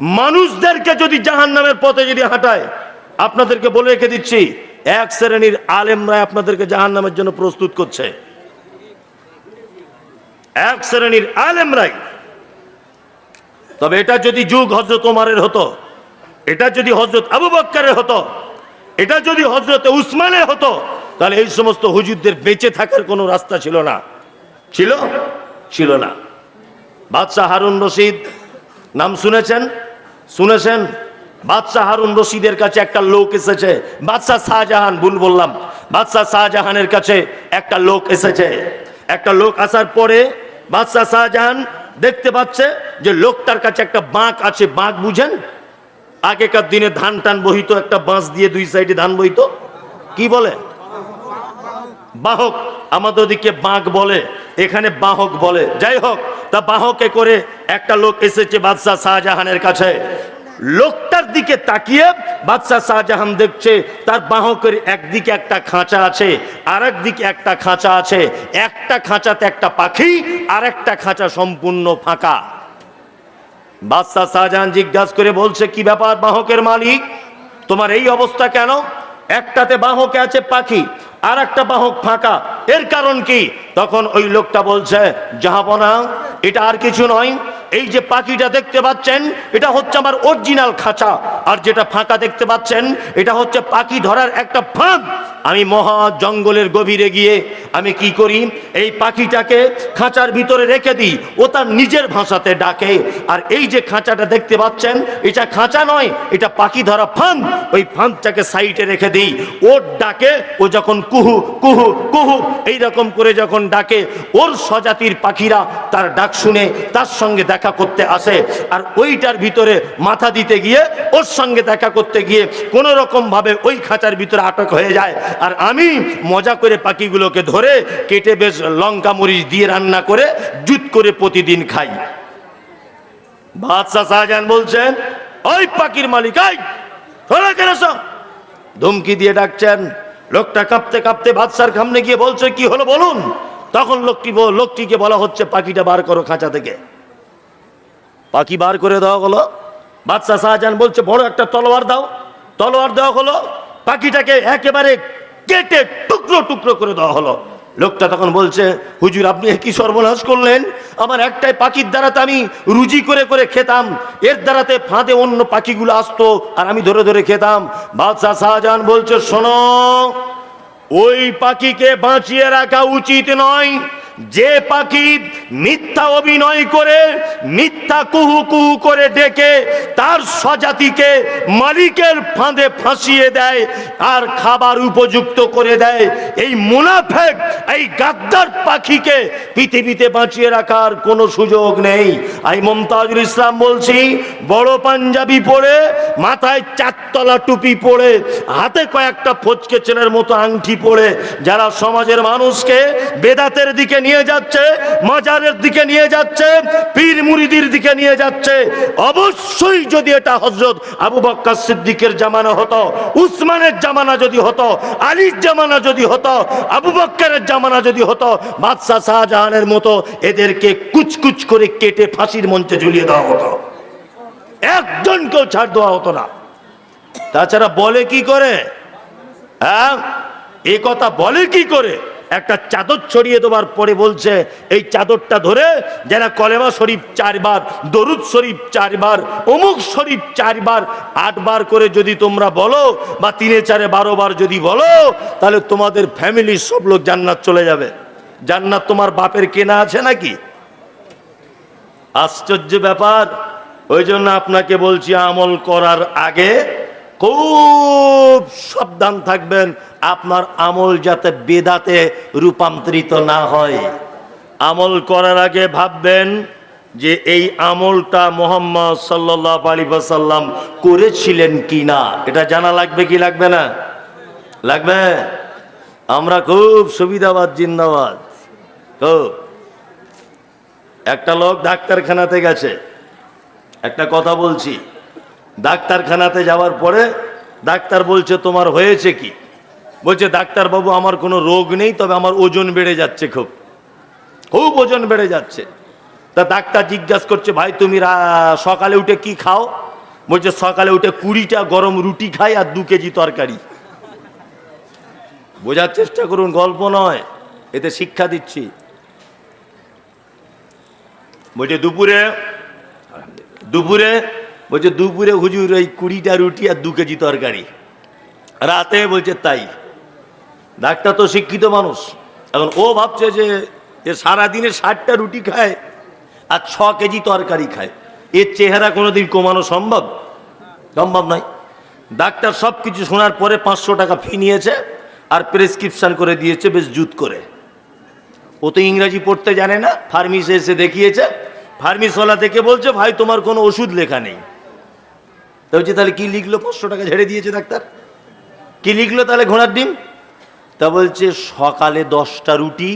মানুষদেরকে যদি জাহান নামের পথে যদি হাঁটায়, আপনাদেরকে বলে রেখে দিচ্ছি, এক শ্রেণির আলেমরা আপনাদেরকে জাহান নামের জন্য প্রস্তুত করছে। এক শ্রেণির আলেমরাই। তবে এটা যদি যুগ হজরত ওমারের হতো, এটা যদি হজরত আবু বক্কারের হতো, এটা যদি হজরত উসমানের হতো, তাহলে এই সমস্ত হুজুরদের বেঁচে থাকার কোনো রাস্তা ছিল না। ছিল? ছিল না। বাদশাহ হারুন রশিদ, নাম শুনেছেন? শুনেছেন? বাদশাহ হারুন রশিদের কাছে একটা লোক এসেছে। বাদশাহ শাহজাহান, ভুল বললাম। বাদশাহ শাহজাহানের কাছে একটা লোক এসেছে। একটা লোক আসার পরে বাদশাহ শাহজাহান দেখতে পাচ্ছে যে লোকটার কাছে একটা বাঁক আছে। বাঁক বুঝেন? আগেকার দিনে ধান টান বহিত, একটা বাঁশ দিয়ে দুই সাইডে ধান বহিত। কি বলে? বাহক আমাদের ওদিকে বাঁক বলে। এখানে বাহক বলে। যাই হোক, তা বাহকে করে একটা লোক এসেছে বাদশাহ শাহজাহানের কাছে। লোকটার দিকে তাকিয়ে বাদশাহ শাহজাহান দেখছে, তার বাহকের একদিকে একটা খাঁচা আছে আর দিকে একটা খাঁচা আছে। একটা খাঁচাতে একটা পাখি আর একটা খাঁচা সম্পূর্ণ ফাঁকা। বাদশাহ শাহজাহান জিজ্ঞাসা করে বলছে, কি ব্যাপার বাহকের মালিক? তোমার এই অবস্থা কেন? একটাতে বাহকে আছে পাখি আর একটা বাহক ফাঁকা। এর কারণ কি? তখন ওই লোকটা বলছে, যাহাব না, এটা আর কিছু নয়। এই যে পাখিটা দেখতে পাচ্ছেন, এটা হচ্ছে আমার অরিজিনাল খাঁচা। আর যেটা ফাঁকা দেখতে পাচ্ছেন, এটা হচ্ছে পাখি ধরার একটা ফাঁক আমি মহা জঙ্গলের গভীরে গিয়ে আমি কি করি? এই পাখিটাকে খাঁচার ভিতরে রেখে দিই। ও তার নিজের ভাষাতে ডাকে। আর এই যে খাঁচাটা দেখতে পাচ্ছেন, এটা খাঁচা নয়, এটা পাখি ধরা ফাঁদ। ওই ফাঁদটাকে সাইডে রেখে দিই। ওর ডাকে, ও যখন কুহু কুহু কুহু। এই রকম করে যখন ডাকে, ওর স্বজাতির পাখিরা তার ডাক শুনে তার সঙ্গে দেখা করতে আসে। আর ওইটার ভিতরে মাথা দিতে গিয়ে ওর সঙ্গে দেখা করতে গিয়ে কোনো রকম ভাবে ওই খাঁচার ভিতরে আটক হয়ে যায়। আর আমি মজা করে পাখিগুলোকে ধরে কেটে বেশ লঙ্কা মরিচ দিয়ে রান্না করে জুত করে প্রতিদিন খাই। বাদশাহ শাহজাহান বলছেন, ওই পাখির মালিক ধমকি দিয়ে ডাকছেন লোকটা কাঁপতে কাঁপতে বাদশার সামনে গিয়ে বলছে, কি হলো বলুন? তখন লোকটি লোকটিকে বলা হচ্ছে, পাখিটা বার করো খাঁচা থেকে। পাখি বার করে দেওয়া হলো। বাদশাহ শাহজাহান বলছে, বড় একটা তলোয়ার দাও। তলোয়ার দেওয়া হলো। পাখিটাকে একেবারে কেটে টুকরো টুকরো করে দেওয়া হলো। লোকটা তখন বলছে, হুজুর, আপনি কি সর্বনাশ করলেন? আমার একটাই পাখির দ্বারাতে আমি রুজি করে করে খেতাম। এর দ্বারাতে ফাঁদে অন্য পাখিগুলো আসতো আর আমি ধরে ধরে খেতাম। বাদশাহ শাহজাহান বলছে, শোনো, ওই পাখিকে বাঁচিয়ে রাখা উচিত নয়। যে পাখি মিথ্যা অভিনয় করে, মিথ্যা কুহু কুহু করে ডেকে, তার স্বজাতিকে মালিকের ফাঁদে ফাঁসিয়ে দেয় আর খাবার উপযুক্ত করে দেয়। এই মুনাফেক, এই গাদ্দার পাখিকে পৃথিবীতে বাঁচিয়ে রাখার কোনো সুযোগ নেই। আমি মমতাজুল ইসলাম বলছি, বড় পাঞ্জাবি পরে, মাথায় চারতলা টুপি পরে, হাতে কয়েকটা ফচকে চেনের মতো আংটি পরে, যারা সমাজের মানুষকে বেদাতের দিকে নিয়ে যাচ্ছে, মাজারের দিকে নিয়ে যাচ্ছে, পীর মুরিদির দিকে নিয়ে যাচ্ছে। অবশ্যই যদি এটা হজরত আবু বক্কর সিদ্দিকের জামানা হতো, উসমানের জামানা যদি হতো, আলীর জামানা যদি হতো, আবু বক্করের জামানা যদি হতো, বাদশাহ শাহজাহানের মতো এদেরকে কুচকুচ করে কেটে ফাঁসির মঞ্চে ঝুলিয়ে দেওয়া হতো। একজনকেও ছাড় দেওয়া হতো না। তাছাড়া বলে কি করে? হ্যাঁ? এ কথা বলে কি করে? একটা চাদর ছড়িয়ে দেওয়ার পরে বলছে, এই চাদরটা ধরে যারা কলেমা শরীফ চারবার, দরুদ শরীফ চারবার, অমুক শরীফ চারবার, আটবার করে যদি তোমরা বলো বা তিনে চারে বারো বার যদি বলো, তাহলে তোমাদের ফ্যামিলির সব লোক জান্নাত চলে যাবে। জান্নাত তোমার বাপের কেনা আছে নাকি? আশ্চর্য ব্যাপার। ওই জন্য আপনাকে বলছি আমল করার আগে খুব সাবধান থাকবেন, আপনার আমল যাতে বেদাতে রূপান্তরিত না হয়। আমল করার আগে ভাববেন যে এই আমলটা মোহাম্মদ সাল্লাহ আলী সাল্লাম করেছিলেন কি না এটা জানা লাগবে কি লাগবে না? লাগবে? আমরা খুব সুবিধাবাদ, জিন্দাবাদ। খুব। একটা লোক ডাক্তারখানাতে গেছে। একটা কথা বলছি। ডাক্তারখানাতে যাওয়ার পরে ডাক্তার বলছে, তোমার হয়েছে কি? বলছে ডাক্তার বাবু আমার কোনো রোগ নেই, তবে আমার ওজন বেড়ে যাচ্ছে খুব। খুব ওজন বেড়ে যাচ্ছে। তা ডাক্তার জিজ্ঞাসা করছে, ভাই, তুমি সকালে উঠে কি খাও? বলছে, সকালে উঠে কুড়িটা গরম রুটি খাই আর দু কেজি তরকারি। বোঝার চেষ্টা করুন, গল্প নয়, এতে শিক্ষা দিচ্ছি। বলছে, দুপুরে দুপুরে বলছে, দুপুরে হুজুর, ওই কুড়িটা রুটি আর দু কেজি তরকারি। রাতে বলছে, তাই। ডাক্তার তো শিক্ষিত মানুষ। এখন ও ভাবছে যে এ সারাদিনে ষাটটা রুটি খায় আর ছ কেজি তরকারি খায়। এর চেহারা কোনোদিন কমানো সম্ভব? সম্ভব নয়। ডাক্তার সব কিছু শোনার পরে পাঁচশো টাকা ফি নিয়েছে আর প্রেসক্রিপশন করে দিয়েছে বেশ জুত করে। ও তো ইংরাজি পড়তে জানে না ফার্মিসে এসে দেখিয়েছে। ফার্মিসওয়ালা থেকে বলছে, ভাই, তোমার কোনো ওষুধ লেখা নেই। বলছে তাহলে কি লিখলো? পাঁচশো টাকা ঝেড়ে দিয়েছে ডাক্তার। কি লিখলো তাহলে ঘোড়ার ডিম? তা বলছে, সকালে দশটা রুটি,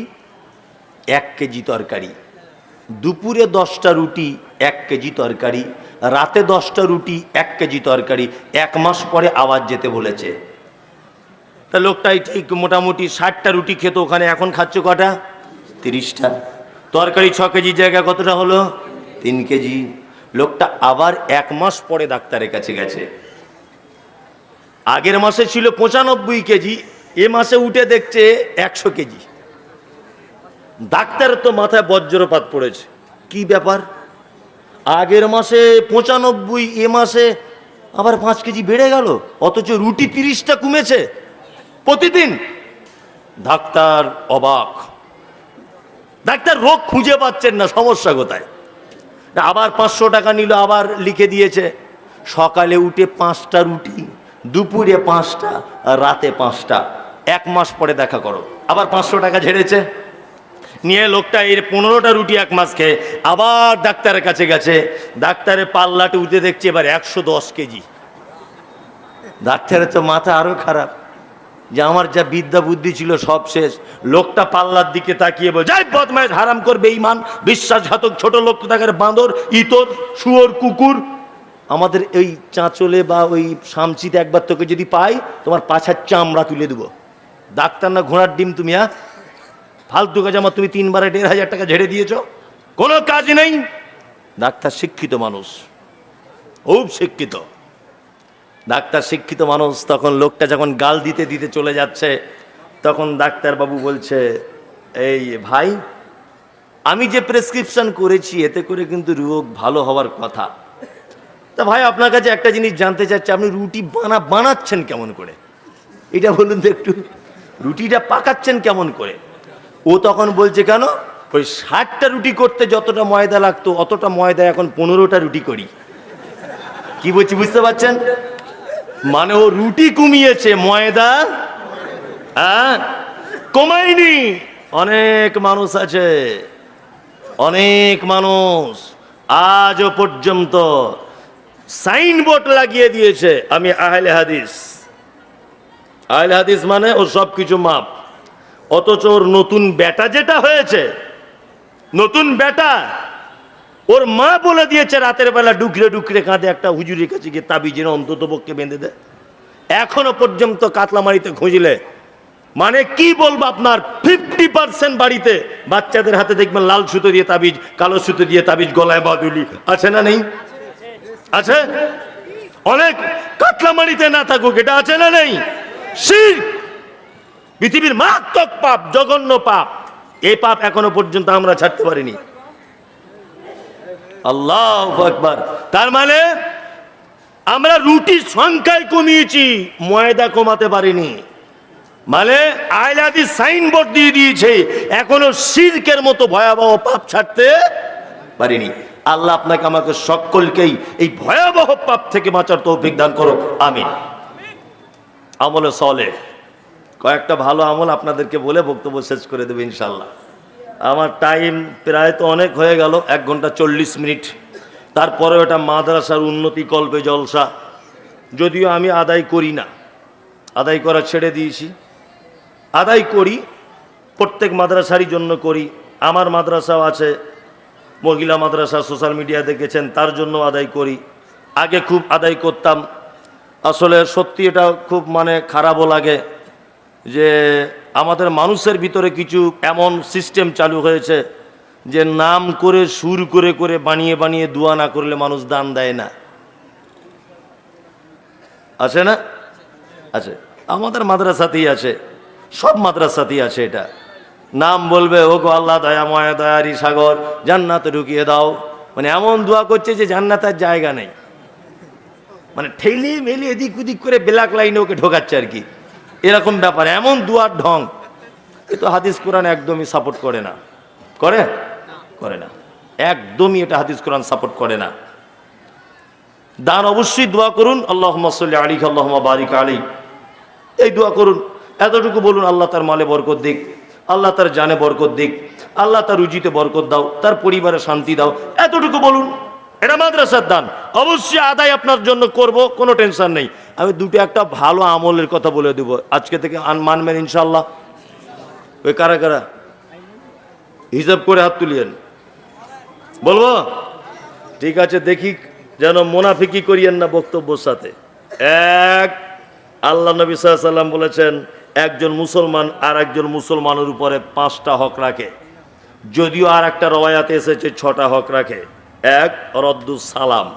এক কেজি তরকারি। দুপুরে দশটা রুটি, এক কেজি তরকারি। রাতে দশটা রুটি, এক কেজি তরকারি। এক মাস পরে আবার যেতে বলেছে। তা লোকটাই ঠিক মোটামুটি ষাটটা রুটি খেত ওখানে, এখন খাচ্ছ কটা? তিরিশটা। তরকারি ছ কেজি জায়গা কতটা হলো? তিন কেজি। লোকটা আবার এক মাস পরে ডাক্তারের কাছে গেছে। আগের মাসে ছিল পঁচানব্বই কেজি, এ মাসে উঠে দেখছে একশো কেজি। ডাক্তারের তো মাথায় বজ্রপাত পড়েছে। কি ব্যাপার? আগের মাসে পঁচানব্বই, এ মাসে আবার পাঁচ কেজি বেড়ে গেল, অথচ রুটি তিরিশটা কমেছে। প্রতিদিন। ডাক্তার অবাক। ডাক্তার রোগ খুঁজে পাচ্ছেন না, সমস্যা কোথায়? আবার পাঁচশো টাকা নিল, আবার লিখে দিয়েছে, সকালে উঠে পাঁচটা রুটি, দুপুরে পাঁচটা রাতে পাঁচটা। এক মাস পরে দেখা করো, আবার পাঁচশো টাকা ঝেড়েছে। নিয়ে লোকটা এর পনেরোটা রুটি এক মাস খেয়ে আবার ডাক্তারের কাছে গেছে, ডাক্তারের পাল্লাটা উঠে দেখছে এবার একশো দশ কেজি। ডাক্তারের তো মাথা আরও খারাপ। যে আমার যা বিদ্যা বুদ্ধি ছিল সব শেষ। লোকটা পাল্লার দিকে তাকিয়ে বল, যাই বদমাইশ, হারাম করবে ইমান বিশ্বাসঘাতক, ছোট লোক তো তাকে বাঁদর, ইতর, শুয়োর, কুকুর। আমাদের এই চাঁচলে বা ওই সামচিতে একবার তোকে যদি পাই, তোমার পাছার চামড়া তুলে দেবো। ডাক্তার না ঘোড়ার ডিম তুমি হ্যাঁ? ফালতু কাজ আমার, তুমি তিনবারে দেড় হাজার টাকা ঝেড়ে দিয়েছ। কোনো কাজ নেই। ডাক্তার শিক্ষিত মানুষ, খুব শিক্ষিত। ডাক্তার শিক্ষিত মানুষ, তখন লোকটা যখন গাল দিতে দিতে চলে যাচ্ছে, তখন ডাক্তারবাবু বলছে, এই ভাই, আমি যে প্রেসক্রিপশন করেছি, এতে করে কিন্তু রোগ ভালো হওয়ার কথা। তা ভাই, আপনার কাছে একটা জিনিস জানতে চাচ্ছি, আপনি রুটি বানা, বানাচ্ছেন কেমন করে? এটা বলুন তো একটু, রুটিটা পাকাচ্ছেন কেমন করে? ও তখন বলছে, কেন? ওই ষাটটা রুটি করতে যতটা ময়দা লাগতো, অতটা ময়দা এখন পনেরোটা রুটি করি। কি বলছি, বুঝতে পারছেন? মানে ও রুটি কমিয়েছে, ময়দা? হ্যাঁ? কমায়নি। অনেক মানুষ আছে। অনেক মানুষ আজও পর্যন্ত সাইনবোর্ড লাগিয়ে দিয়েছে, আমি আহলে হাদিস। আহলে হাদিস মানে ও সব কিছু মাপ। অথচ ওর নতুন বেটা যেটা হয়েছে, নতুন বেটা ওর মা বলে দিয়েছে রাতের বেলা ডুকরে ডুকরে কাঁধে একটা হুজুরের কাছে গিয়ে তাবিজের অন্তত পক্ষে বেঁধে দেয় এখনও পর্যন্ত কাতলামারিতে খুঁজলে। মানে কি বলব আপনার? ফিফটি পার্সেন্ট বাড়িতে বাচ্চাদের হাতে দেখবেন লাল সুতো দিয়ে তাবিজ, কালো সুতো দিয়ে তাবিজ, গলায় বাদুলি। আছে না নেই? আছে? অনেক কাতলামারিতে না থাকুক, এটা আছে না নেই? পৃথিবীর মারাত্মক পাপ, জঘন্য পাপ। এই পাপ এখনও পর্যন্ত আমরা ছাড়তে পারিনি। আল্লাহ আকবার। তার মানে আমরা রুটির সংখ্যায় কমিয়েছি, ময়দা কমাতে পারিনি। মানে আইলাদি সাইনবোর্ড দিয়ে দিয়েছে, এখনও সিরকের মতো ভয়াবহ পাপ ছাড়তে পারিনি। আল্লাহ আপনাকে আমাকে সকলকেই এই ভয়াবহ পাপ থেকে বাঁচার তৌফিক দান করো আমিন। আমলে সলে। কয়েকটা ভালো আমল আপনাদেরকে বলে বক্তব্য শেষ করে দেবে ইনশাল্লাহ আমার টাইম প্রায় তো অনেক হয়ে গেল, এক ঘণ্টা চল্লিশ মিনিট। তারপরে ওটা মাদ্রাসার উন্নতি কল্পে জলসা। যদিও আমি আদায় করি না। আদায় করা ছেড়ে দিয়েছি। আদায় করি, প্রত্যেক মাদ্রাসারই জন্য করি। আমার মাদ্রাসাও আছে, মহিলা মাদ্রাসা সোশ্যাল মিডিয়া দেখেছেন, তার জন্য আদায় করি। আগে খুব আদায় করতাম। আসলে সত্যি এটা খুব মানে খারাপও লাগে যে আমাদের মানুষের ভিতরে কিছু এমন সিস্টেম চালু হয়েছে যে নাম করে, সুর করে করে, বানিয়ে বানিয়ে দোয়া না করলে মানুষ দান দেয় না। আছে না? আছে। আমাদের মাদ্রাসাতেই আছে। সব মাদ্রাসাতেই আছে এটা। নাম বলবে ও গো আল্লাহ, দয়াময় দয়ারি সাগর, জান্নাত ঢুকিয়ে দাও। মানে এমন দোয়া করছে যে জান্নাতের জায়গা নেই। মানে ঠেলে মেলে এদিক ওদিক করে ব্ল্যাক লাইনে ওকে ঢোকাচ্ছে আর কি। এরকম ব্যাপার এমন দুয়ার ঢং। এ তো হাদিস কোরআন একদমই সাপোর্ট করে না। করে? করে না। একদমই এটা হাদিস কোরআন সাপোর্ট করে না। দান অবশ্যই দোয়া করুন আল্লাহ সাল্লি আলী আল্লাহ বারিক আলী এই দোয়া করুন। এতটুকু বলুন আল্লাহ তার মালে বরকত দিক আল্লাহ তার জানে বরকত দিক আল্লাহ তার রুজিতে বরকত দাও তার পরিবারে শান্তি দাও এতটুকু বলুন। এটা মাদ্রাসার দান। অবশ্যই আদায় আপনার জন্য করব, কোনো টেনশন নেই। আমি দুটো একটা ভালো আমলের কথা বলে দেবো। আজকে থেকে মানবেন ইনশাল্লাহ ওই কারা কারা? হিসাব করে হাত তুলিয়েন। বলব? ঠিক আছে, দেখি যেন মোনাফিকি করিয়েন না বক্তব্যর সাথে। এক, আল্লাহ নবী সাল্লাম বলেছেন, একজন মুসলমান আর একজন মুসলমানের উপরে পাঁচটা হক রাখে। যদিও আর একটা রওয়ায়াতে এসেছে, ছটা হক রাখে। এক, রদ্দু সালাম।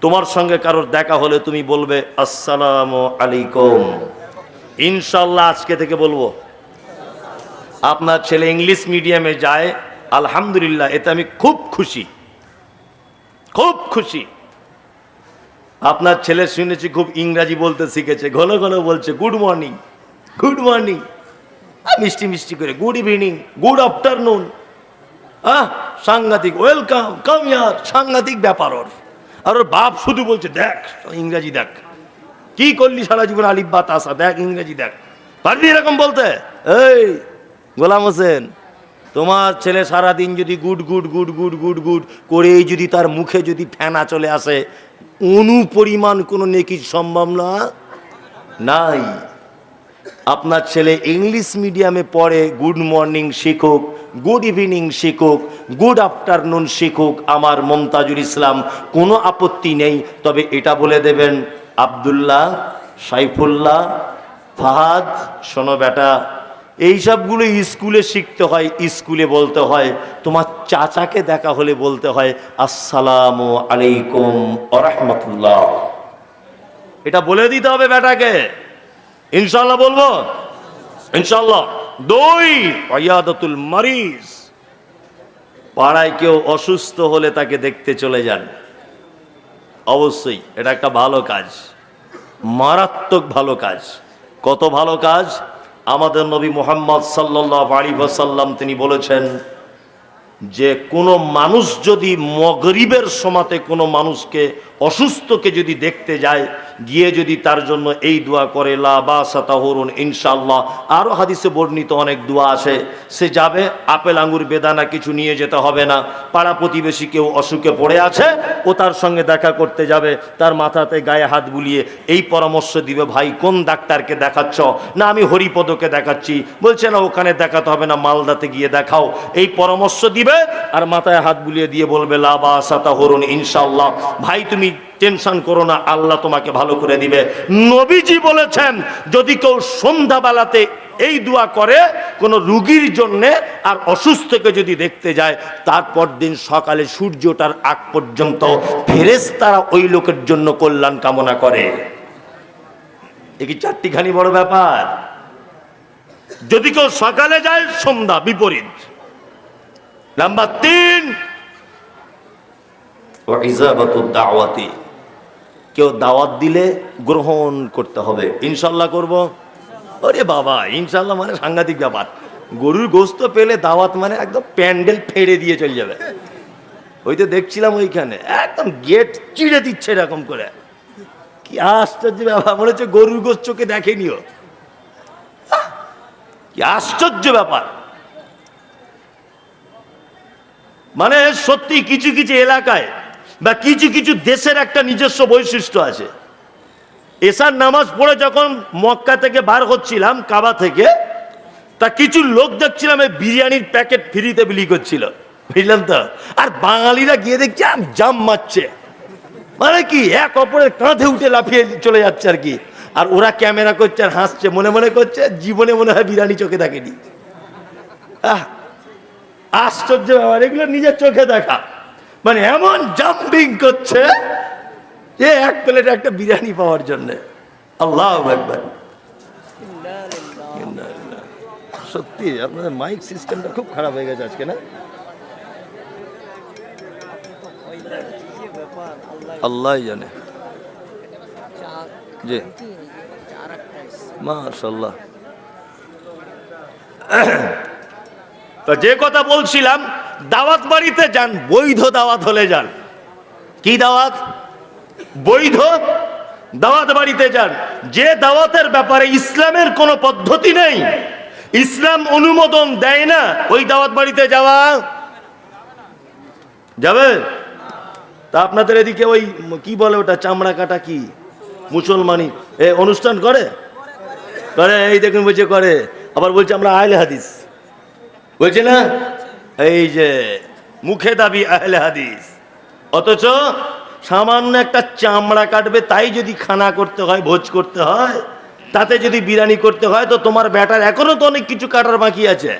তোমার সঙ্গে কারোর দেখা হলে তুমি বলবে, আসসালাম আলাইকুম। ইনশাল্লাহ আজকে থেকে বলব। আপনার ছেলে ইংলিশ মিডিয়ামে যায়, আলহামদুলিল্লাহ, এতে আমি খুব খুশি। খুব খুশি। আপনার ছেলে শুনেছি খুব ইংরাজি বলতে শিখেছে, ঘন ঘন বলছে, গুড মর্নিং গুড মর্নিং। মিষ্টি মিষ্টি করে, গুড ইভিনিং, গুড আফটারনুন। আহ সাংঘাতিক ওয়েলকাম, কাম ইয়ার, সাংঘাতিক ব্যাপার ওর। আর ওর বাপ শুধু বলছে, দেখ, ইংরাজি দেখ। কি করলি সারা জীবন আলিফ বা তাসা? দেখ, ইংরেজি দেখ। পারবি এরকম বলতে? এই, গোলাম হোসেন, তোমার ছেলে সারাদিন যদি good good good good good good করেই যদি তার মুখে যদি ফেনা চলে আসে অনু পরিমাণ কোনো নেকির সম্ভাবনা নাই। আপনার ছেলে ইংলিশ মিডিয়ামে পড়ে গুড মর্নিং শিখুক গুড ইভিনিং শিখুক গুড আফটারনুন শিখুক, আমার মমতাজুল ইসলাম, কোনো আপত্তি নেই, তবে এটা বলে দেবেন, আবদুল্লাহ, সাইফুল্লাহ, ফাহাদ, শোনো বেটা এইসবগুলো স্কুলে শিখতে হয়, স্কুলে বলতে হয়, তোমার চাচাকে দেখা হলে বলতে হয়, আসসালামু আলাইকুম আরহামতুল্লাহ এটা বলে দিতে হবে বেটাকে। ইনশাল্লাহ বলব? ইনশাল্লাহ দুই অয়াদতুল মারিজ। পাড়ায় কেউ অসুস্থ হলে তাকে দেখতে চলে যান। অবশ্যই, এটা একটা ভালো কাজ। মারাত্মক ভালো কাজ। কত ভালো কাজ? আমাদের নবী মোহাম্মদ সাল্লাহ আলী সাল্লাম তিনি বলেছেন, যে কোনো মানুষ যদি মগরিবের সমাতে কোনো মানুষকে অসুস্থকে যদি দেখতে যায় গিয়ে যদি তার জন্য এই দোয়া করে, লা বা সাতাহরুন ইনশাল্লাহ আরও হাদিসে বর্ণিত অনেক দোয়া আছে। সে যাবে, আপেল, আঙ্গুর, বেদানা কিছু নিয়ে যেতে হবে না। পাড়া প্রতিবেশী কেউ অসুখে পড়ে আছে, ও তার সঙ্গে দেখা করতে যাবে। তার মাথাতে গায়ে হাত বুলিয়ে, এই পরামর্শ দিবে ভাই, কোন ডাক্তারকে দেখাচ্ছ? না, আমি হরিপদকে দেখাচ্ছি। বলছে, না, ওখানে দেখাতে হবে না, মালদাতে গিয়ে দেখাও। এই পরামর্শ দিবে? আর মাথায় হাত বুলিয়ে দিয়ে বলবে লাবা সাতা হরুন ইনশাল্লাহ ভাই, তুমি টেনশন করো না, আল্লাহ তোমাকে ভালো করে দিবে। নবীজি বলেছেন, যদি কেউ সন্ধ্যাবেলাতে এই দোয়া করে, কোন রুগীর জন্যে আর অসুস্থকে যদি দেখতে যায়, তারপর দিন সকালে সূর্যটার আগ পর্যন্ত ফেরেস তারা ওই লোকের জন্য কল্যাণ কামনা করে। এ কি চারটিখানি বড় ব্যাপার? যদি কেউ সকালে যায়, সন্ধ্যা বিপরীত। নাম্বার তিন দাওয়াতি। কেউ দাওয়াত দিলে গ্রহণ করতে হবে। ইনশাল্লাহ করব? ওরে বাবা ইনশাল্লাহ মানে সাংঘাতিক ব্যাপার। গরুর গোস্ত পেলে দাওয়াত মানে একদম প্যান্ডেল ফেড়ে দিয়ে চলে যাবে। ওই তো দেখছিলাম ওইখানে, একদম গেট চিড়ে দিচ্ছে এরকম করে। কি আশ্চর্য ব্যাপার, মনে হচ্ছে গরুর গোস্ত চোখে দেখেনিও। কি আশ্চর্য ব্যাপার। মানে সত্যি কিছু কিছু এলাকায় বা কিছু কিছু দেশের একটা নিজস্ব বৈশিষ্ট্য আছে। এসার নামাজ পড়ে যখন মক্কা থেকে বার হচ্ছিলাম, কাবা থেকে, তা কিছু লোক দেখছিলাম এই বিরিয়ানির প্যাকেট ফ্রিতে বিলি করছিল। বুঝলাম তো? আর বাঙালিরা গিয়ে দেখছি জাম মারছে। মানে কি, এক অপরের কাঁধে উঠে লাফিয়ে চলে যাচ্ছে আর কি। আর ওরা ক্যামেরা করছে আর হাসছে, মনে মনে করছে, জীবনে মনে হয় বিরিয়ানি চোখে দেখেনি। আহ, আশ্চর্য ব্যাপার, এগুলো নিজের চোখে দেখা। মানে এমন জাম্পিং করছে যে এক প্লেট একটা বিরিয়ানি পাওয়ার জন্য। আল্লাহ একবার সত্যি, আপনাদের মাইক সিস্টেমটা খুব খারাপ হয়ে গেছে আজকে, না? আল্লাহ জানে। জি। মাশাল্লাহ তো যে কথা বলছিলাম, দাওয়াত বাড়িতে যান, বৈধ দাওয়াত হলে যান। কি দাওয়াত? বৈধ দাওয়াত বাড়িতে যান। যে দাওয়াতের ব্যাপারে ইসলামের কোনো পদ্ধতি নেই, ইসলাম অনুমোদন দেয় না, ওই দাওয়াত বাড়িতে যাওয়া। যাবে? তা আপনাদের এদিকে ওই, কি বলে ওটা, চামড়া কাটা কি? মুসলমানি। এ, অনুষ্ঠান করে? করে, এই দেখুন বলছে, করে। আবার বলছে আমরা আহলে হাদিস। বলছে না, এই যে মুখে দাবি আহলে হাদিস, অথচ সামান্য একটা চামড়া কাটবে, তাই যদি খানা করতে হয়, ভোজ করতে হয়, তাতে যদি বিরিয়ানি করতে হয়, তো তোমার ব্যাটার এখনও তো অনেক কিছু কাটার বাকি আছে।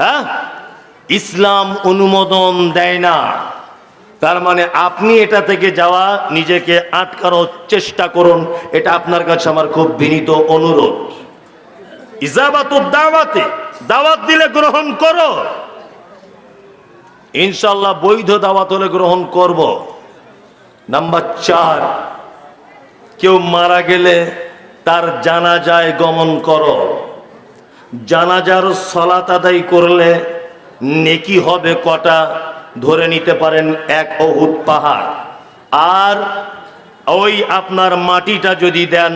হ্যাঁ? ইসলাম অনুমোদন দেয় না। তার মানে আপনি এটা থেকে যাওয়া, নিজেকে আটকানোর চেষ্টা করুন, এটা আপনার কাছে আমার খুব বিনীত অনুরোধ। ইজাবাত দাওয়াতে, দাওয়াত দিলে গ্রহণ করো। ইনশাল্লাহ বৈধ দাওয়াত হলে গ্রহণ করব। নাম্বার চার, কেউ মারা গেলে তার জানাজায় গমন করো। জানাজার সলাত আদায় করলে নেকি হবে কটা, ধরে নিতে পারেন এক অহুত পাহাড়। আর ওই আপনার মাটিটা যদি দেন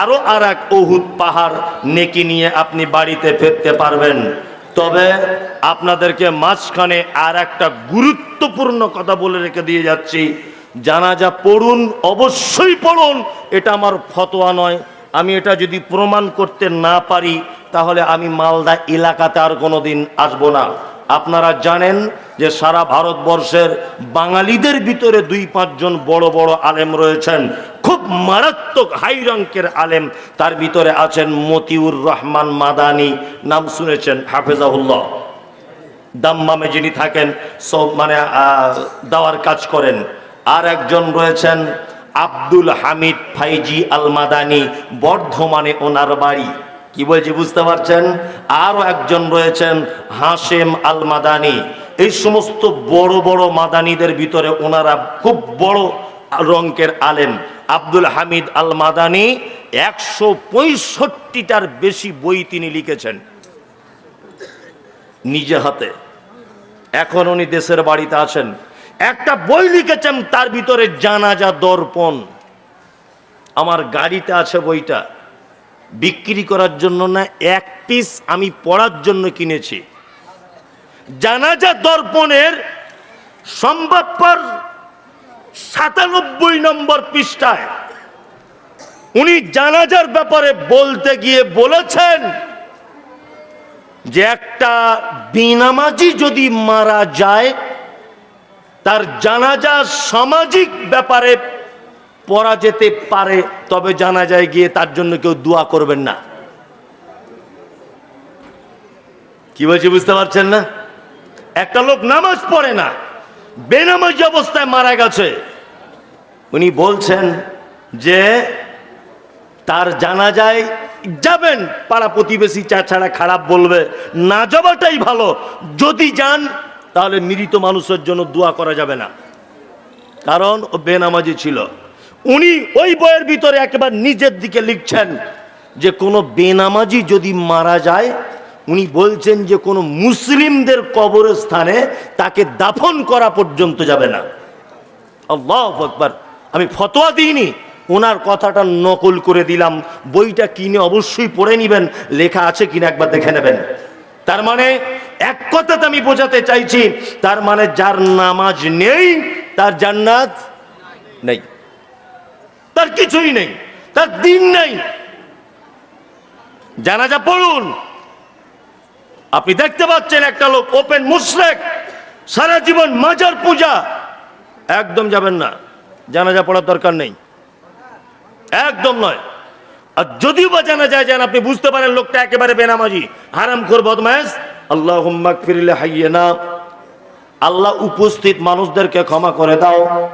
আরও আর এক অহুত পাহাড় নেকি নিয়ে আপনি বাড়িতে ফিরতে পারবেন। তবে আপনাদেরকে মাঝখানে আর একটা গুরুত্বপূর্ণ কথা বলে রেখে দিয়ে যাচ্ছি। জানাজা পড়ুন, অবশ্যই পড়ুন, এটা আমার ফতোয়া নয়। আমি এটা যদি প্রমাণ করতে না পারি, তাহলে আমি মালদা এলাকাতে আর কোনোদিন আসব না। আপনারা জানেন যে সারা ভারতবর্ষের বাঙালিদের ভিতরে দুই পাঁচজন বড় বড় আলেম রয়েছেন। মারাত্মক হাই রঙ্কের আলেম। তার ভিতরে আছেন মতিউর রহমান মাদানি, নাম শুনেছেন হাফেজাউল্লাহ দাম্মামে যিনি থাকেন, সব মানে দাওয়ার কাজ করেন। আর একজন রয়েছেন আব্দুল হামিদ ফাইজি আল মাদানি বর্ধমানে ওনার বাড়ি। কি বলছি, বুঝতে পারছেন? আরও একজন রয়েছেন হাসেম আল মাদানি এই সমস্ত বড় বড় মাদানিদের ভিতরে ওনারা খুব বড় রঙ্কের আলেম। আব্দুল হামিদ আল মাদানি একশো পঁয়ষট্টিটার বেশি বই তিনি লিখেছেন। নিজে হাতে। এখন উনি দেশের বাড়িতে আছেন। একটা বই লিখেছেন, তার ভিতরে জানাজা দর্পণ। আমার গাড়িতে আছে বইটা। বিক্রি করার জন্য না, এক পিস আমি পড়ার জন্য কিনেছি। জানাজা দর্পণের সম্ভবপর সাতানব্বই নম্বর পৃষ্ঠায় উনি জানাজার ব্যাপারে বলতে গিয়ে বলেছেন যে একটা বিনামাজি যদি মারা যায়, তার জানাজা সামাজিক ব্যাপারে পড়া যেতে পারে, তবে জানা যায় গিয়ে তার জন্য কেউ দোয়া করবেন না। কি বলছি বুঝতে পারছেন না? একটা লোক নামাজ পড়ে না। বেনামাজি অবস্থায় মারা গেছে। উনি বলছেন যে তার জানা যায় যাবেন, পাড়া প্রতিবেশী চা ছাড়া খারাপ বলবে, না যাওয়াটাই ভালো। যদি যান, তাহলে মৃত মানুষের জন্য দোয়া করা যাবে না। কারণ ও বেনামাজি ছিল। উনি ওই বইয়ের ভিতরে একেবারে নিজের দিকে লিখছেন যে কোনো বেনামাজি যদি মারা যায় উনি বলছেন যে কোনো মুসলিমদের কবরস্থানে তাকে দাফন করা পর্যন্ত যাবে না। আল্লাহ আমি ফতোয়া দিইনি, ওনার কথাটা নকল করে দিলাম। বইটা কিনে অবশ্যই পড়ে নিবেন, লেখা আছে কিনা একবার দেখে নেবেন। তার মানে এক কথাতে আমি বোঝাতে চাইছি, তার মানে যার নামাজ নেই, তার জান্নাত নেই। তার কিছুই নেই, তার দিন নেই। জানাজা পড়ুন আপনি দেখতে পাচ্ছেন একটা লোক, ওপেন মুশরেক, সারা জীবন মাজার পূজা। একদম যাবেন না, জানাজা পড়ার দরকার নেই। একদম নয়। আর যদিও বা জানা যায় যেন আপনি বুঝতে পারেন লোকটা একেবারে বেনামাজি, হারাম খোর আল্লাহ ফিরিলে হাইয়ে না আল্লাহ উপস্থিত মানুষদেরকে ক্ষমা করে দাও।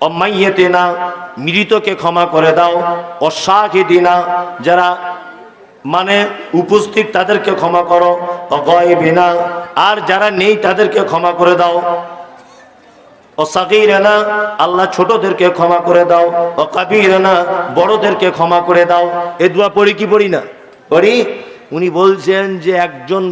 অমাইয়েতে না মৃতকে ক্ষমা করে দাও। অসাখে দিনা যারা মানে উপস্থিত তাদেরকে ক্ষমা করো। অগয়বিনা, আর যারা নেই তাদেরকে ক্ষমা করে দাও। ও সাকিরানা আল্লাহ ছোটদেরকে ক্ষমা করে দাও। ও কাবিরানা বড়দেরকে ক্ষমা করে দাও। এ দোয়া পড়ি কি পড়ি না? পড়ি? উনি বলছেন যে একজন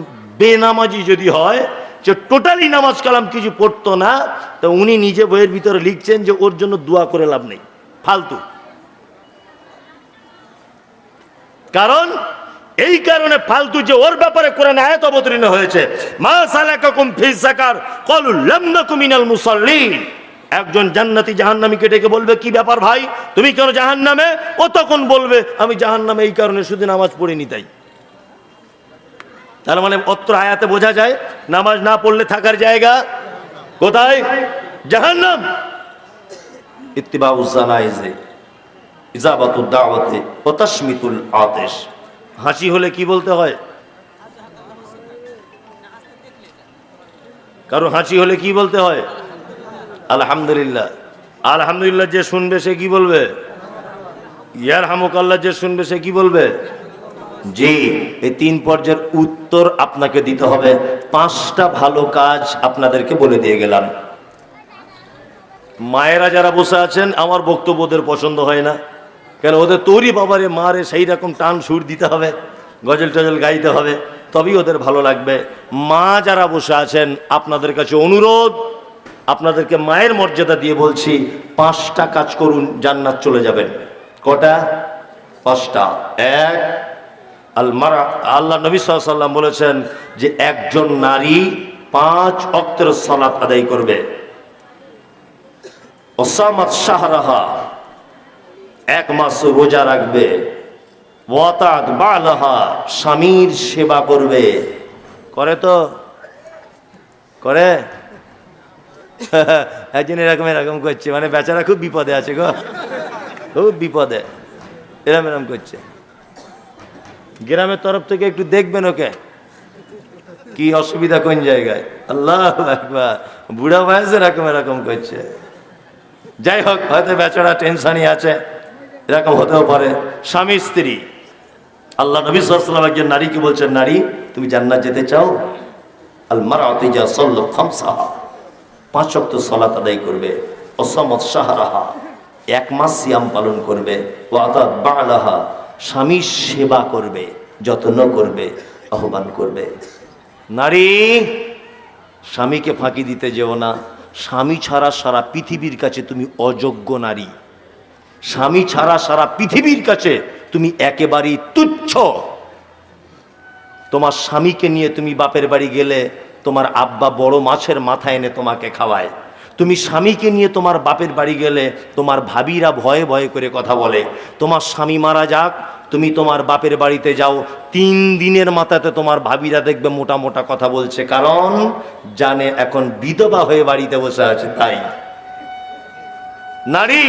বেনামাজি যদি হয়, যে টোটালি নামাজ কালাম কিছু পড়তো না, তো উনি নিজে বইয়ের ভিতরে লিখছেন যে ওর জন্য দোয়া করে লাভ নেই। ফালতু। কারণ এই কারণে ফালতু যে ওর ব্যাপারে কোরআন আয়াত অবতীর্ণ হয়েছে, মা সালাকাকুম ফি সাকার ক্বালু লাম নাকু মিনাল মুসাল্লিন। একজন জান্নাতি জাহান্নামীকে ডেকে বলবে, কি ব্যাপার ভাই? তুমি কেন জাহান্নামে? ও তখন বলবে, আমি জাহান্নামে এই কারণে শুধু নামাজ পড়িনি তাই। তার মানে অত্র আয়াতে বোঝা যায়, নামাজ না পড়লে থাকার জায়গা কোথায়? জাহান্নাম। ইত্তিবাউজ জানাইজে ইজাবাতুদ দাওয়াতে ও হাসি হলে কি বলতে হয়? কারও হাসি হলে কি বলতে হয়? আলহামদুলিল্লাহ। আলহামদুলিল্লাহ যে শুনবে সে কি বলবে? ইয়ার হামুকাল্লাহ যে শুনবে সে কি বলবে? জি, এই তিন পর্যায়ের উত্তর আপনাকে দিতে হবে। পাঁচটা ভালো কাজ আপনাদেরকে বলে দিয়ে গেলাম। মায়েরা যারা বসে আছেন, আমার বক্তব্যদের পছন্দ হয় না। কেন, ওদের তোরই বাবারে, মারে সেই রকম টান সুর দিতে হবে, গজল টজল গাইতে হবে, তবেই ওদের ভালো লাগবে। মা যারা বসে আছেন, আপনাদের কাছে অনুরোধ, আপনাদেরকে মায়ের মর্যাদা দিয়ে বলছি, পাঁচটা কাজ করুন, জান্নাত চলে যাবেন। কটা? পাঁচটা। এক, আলমারা, আল্লাহ নবী সাল্লাম বলেছেন যে, একজন নারী পাঁচ অক্তের সালাত আদায় করবে। ওসামাত শাহরাহা। এক মাস রোজা রাখবে। স্বামীর সেবা করবে। করে তো? করে? একজন এরকম এরকম করছে মানে বেচারা খুব বিপদে আছে গো। খুব বিপদে। এরম এরম করছে। গ্রামের তরফ থেকে একটু দেখবেন ওকে। কি অসুবিধা কোন জায়গায়? আল্লাহ বুড়া বয়সে এরকম এরকম করছে। যাই হোক, হয়তো বেচারা টেনশনই আছে। এরকম হতেও পারে। স্বামী, স্ত্রী। আল্লাহ নবী সাল্লাম একজন নারীকে বলছেন, নারী, তুমি জান্নাত যেতে চাও? আল মারাতে যা সল্ল খামসাহা। পাঁচ অক্ত সলাত আদায় করবে। অসমত সাহারাহা এক মাস সিয়াম পালন করবে। ওয়াদাত বালাহা। স্বামীর সেবা করবে, যত্ন করবে, আহ্বান করবে। নারী, স্বামীকে ফাঁকি দিতে যেও না। স্বামী ছাড়া সারা পৃথিবীর কাছে তুমি অযোগ্য নারী। স্বামী ছাড়া সারা পৃথিবীর কাছে তুমি একেবারেই তুচ্ছ। তোমার স্বামীকে নিয়ে তুমি বাপের বাড়ি গেলে তোমার আব্বা বড় মাছের মাথা এনে তোমাকে খাওয়ায়। তুমি স্বামীকে নিয়ে তোমার বাপের বাড়ি গেলে তোমার ভাবিরা ভয়ে ভয়ে করে কথা বলে। তোমার স্বামী মারা যাক, তুমি তোমার বাপের বাড়িতে যাও, তিন দিনের মাথাতে তোমার ভাবিরা দেখবে মোটা মোটা কথা বলছে, কারণ জানে এখন বিধবা হয়ে বাড়িতে বসে আছে, তাই। নারী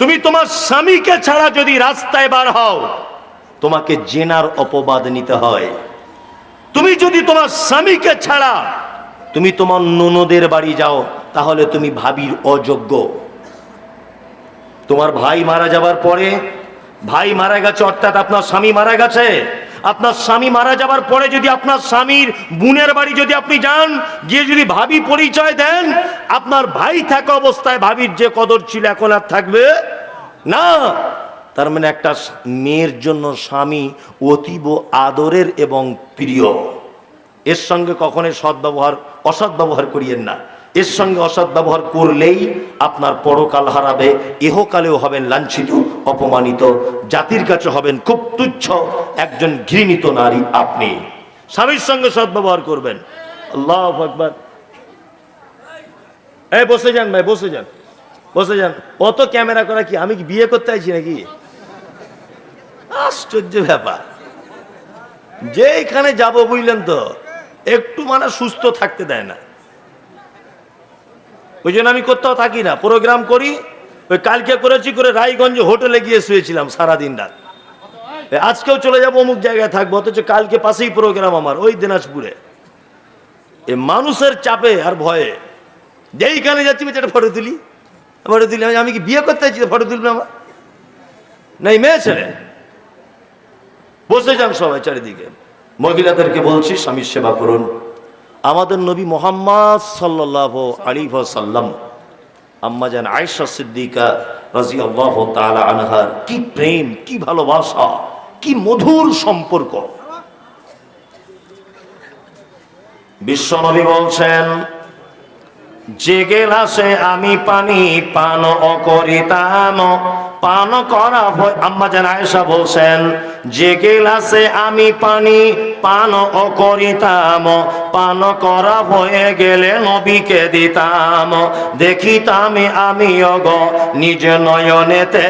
তুমি তোমার স্বামীকে ছাড়া যদি রাস্তায় বার হও, তোমাকে জেনার অপবাদ নিতে হয়। তুমি যদি তোমার স্বামীকে ছাড়া তুমি তোমার ননদের বাড়ি যাও, তাহলে তুমি ভাবির অযোগ্য। তোমার ভাই মারা যাবার পরে, ভাই মারা গেছে, অর্থাৎ আপনার স্বামী মারা গেছে আপনার স্বামী মারা যাবার পরে যদি আপনার স্বামীর বোনের বাড়ি যদি আপনি যান, গিয়ে যদি ভাবি পরিচয় দেন, আপনার ভাই থাকা অবস্থায় ভাবির যে কদর ছিল এখন আর থাকবে না। তার মানে একটা মেয়ের জন্য স্বামী অতীব আদরের এবং প্রিয়। এর সঙ্গে কখনোই সদ্ব্যবহার অসৎ ব্যবহার করিয়েন না। এর সঙ্গে অসৎ ব্যবহার করলেই আপনার পরকাল হারাবে এহকালেও হবেন লাঞ্ছিত, অপমানিত, জাতির কাছে হবেন খুব তুচ্ছ, একজন ঘৃণিত নারী আপনি। স্বামীর সঙ্গে সদ্ব্যবহার করবেন। আল্লাহ আকবার। এই, বসে যান ভাই, বসে যান। বসে যান। অত ক্যামেরা করা কি, আমি কি বিয়ে করতে আইছি নাকি? আশ্চর্য ব্যাপার। যেখানে যাব বুঝলেন তো, একটু মানে সুস্থ থাকতে দেয় না। ওই জন্য আমি কোথাও থাকি না প্রোগ্রাম করি, ওই কালকে করেছি করে রায়গঞ্জ হোটেলে গিয়ে শুয়েছিলাম সারাদিন রাত। আজকেও চলে যাব অমুক জায়গায় থাকব, অথচ কালকে পাশেই প্রোগ্রাম আমার, ওই দিনাজপুরে। এ, মানুষের চাপে আর ভয়ে। যেইখানে যাচ্ছি বেচারা ফটো তুলি। ফটো তুলি, আমি কি বিয়ে করতে চাইছি ফটো তুলবে আমার? নাই, মেয়ে ছেলে। বসে যান সবাই চারিদিকে। মহিলাদেরকে বলছি, স্বামীর সেবা করুন। আমাদের নবী মোহাম্মদ সাল্লাহ আলী সাল্লাম আম্মা জান আয়েশা সিদ্দিকা রাজি আল্লাহ তালা আনহার কি প্রেম, কি ভালোবাসা, কি মধুর সম্পর্ক। বিশ্বনবী বলছেন যে গেলাসে আমি পানি, পান অকরিতাম, পান করা আম্মা জান আয়েশা বলছেন যে গেলাসে আমি পানি পান করিতাম, পান করা হয়ে গেলে নবীকে দিতাম। দেখিতাম আমি অগ নিজ নয়নেতে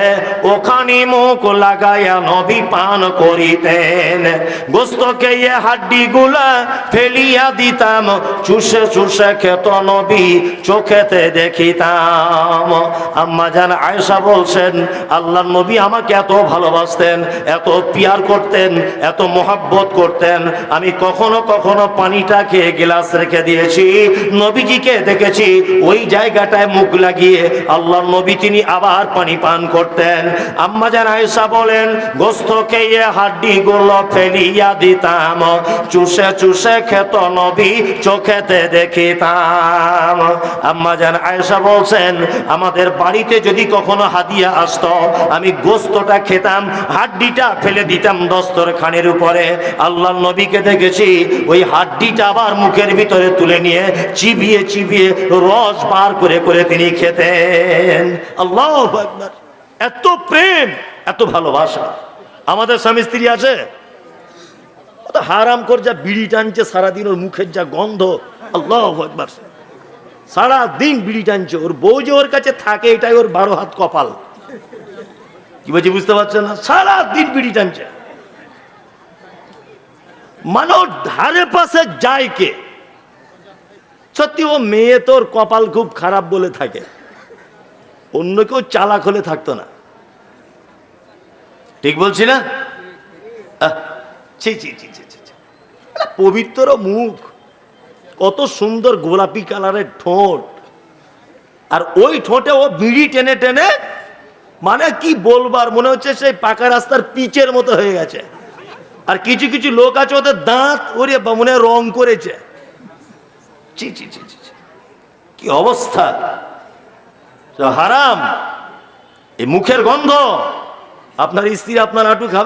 ওখানে মুখ লাগাইয়া নবী পান করিতেন। গোস্তকে এ হাড্ডি গুলা ফেলিয়া দিতাম, চুষে চুষে খেত নবী চোখেতে দেখিতাম। আম্মা জান আয়েশা বলছেন আল্লাহ নবী আমাকে এত ভালোবাসতেন, এত পিয়ার করতেন, এত মোহাব্বত করতেন, আমি কখনো কখনো পানিটা খেয়ে গ্লাস রেখে দিয়েছি। নবীজিকে দেখেছি, ওই জায়গাটায় মুখ লাগিয়ে আল্লাহ নবী তিনি আবার পানি পান করতেন। আম্মা জান আয়েশা বলেন, গোস্ত খেয়ে হাড্ডি গুলো ফেলিয়া দিতাম, চুষে চুষে খেত নবী চোখেতে দেখিতাম। আম্মা জান আয়েশা বলছেন, আমাদের বাড়িতে যদি কখনো হাদিয়া আসতো, আমি গোস্তটা খেতাম, হাড্ডিটা ফেলে দিতাম দস্তর খানের উপরে। আল্লাহ নবীকে দেখেছি, ওই হাড্ডিটা আবার মুখের ভিতরে তুলে নিয়ে চিবিয়ে চিবিয়ে রস বার করে করে তিনি খেতেন। আল্লাহ এত প্রেম, এত ভালোবাসা। আমাদের স্বামী স্ত্রী আছে? হারাম করে, যা বিড়ি টানছে, সারাদিন ওর মুখের যা গন্ধ। আল্লাহ একবার সারা দিন বিড়ি টানছে, ওর বউ যে ওর কাছে থাকে, এটাই ওর বারো হাত কপাল। কি বলছি, বুঝতে পারছেন না? সারা দিন বিড়ি টানছে। মানব ধারে পাশে যায় কে? সত্যি ও মেয়ে তোর কপাল খুব খারাপ বলে থাকে। অন্য কেউ চালাক হলে থাকতো না। ঠিক বলছি না। পবিত্র মুখ। কত সুন্দর গোলাপি কালারের ঠোঁট। আর ওই ঠোঁটে ও বিড়ি টেনে টেনে মানে কি বলবার মনে হচ্ছে সেই পাকা রাস্তার পিচের মতো হয়ে গেছে। আর কিছু কিছু লোক আছে, ওদের দাঁত ওরে মনে রং করেছে। চি চি চি ছি। কি অবস্থা? হারাম। এই মুখের গন্ধ। আপনার স্ত্রী আপনার আটু খাবে?